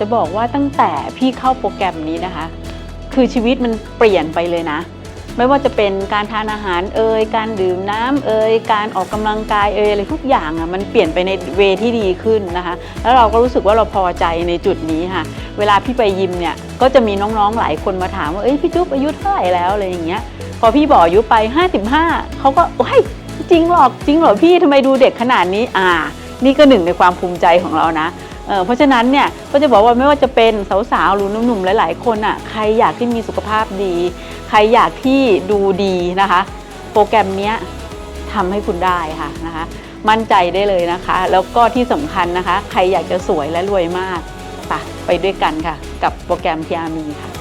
จะบอกว่าตั้งแต่พี่เข้าโปรแกรมนี้นะคะ คือชีวิตมันเปลี่ยนไปเลยนะ ไม่ว่าจะเป็นการทานอาหารเอ่ยการดื่มน้ำเอ่ยการออกกำลังกายเอ่ยอะไรทุกอย่างอะมันเปลี่ยนไปในเวที่ดีขึ้นนะคะ แล้วเราก็รู้สึกว่าเราพอใจในจุดนี้ค่ะ เวลาพี่ไปยิมเนี่ยก็จะมีน้องๆหลายคนมาถามว่าเอ้ยพี่จุ๊บอายุเท่าไหร่แล้วอะไรอย่างเงี้ยพอพี่บอกอายุไป 55เขาก็โอ้ยจริงหรอกจริงหรอพี่ทำไมดูเด็กขนาดนี้อ่า นี่ก็หนึ่งในความภูมิใจของเรานะเเพราะฉะนั้นเนี่ยก็จะบอกว่าไม่ว่าจะเป็นสาวๆหรือหนุ่มๆหลาย ๆ คนอะใครอยากที่มีสุขภาพดี ใครอยากที่ดูดีนะคะ โปรแกรมเนี้ยทำให้คุณได้ค่ะนะคะ มั่นใจได้เลยนะคะ แล้วก็ที่สำคัญนะคะ ใครอยากจะสวยและรวยมากไปไปด้วยกันค่ะ กับโปรแกรมทีอามีค่ะ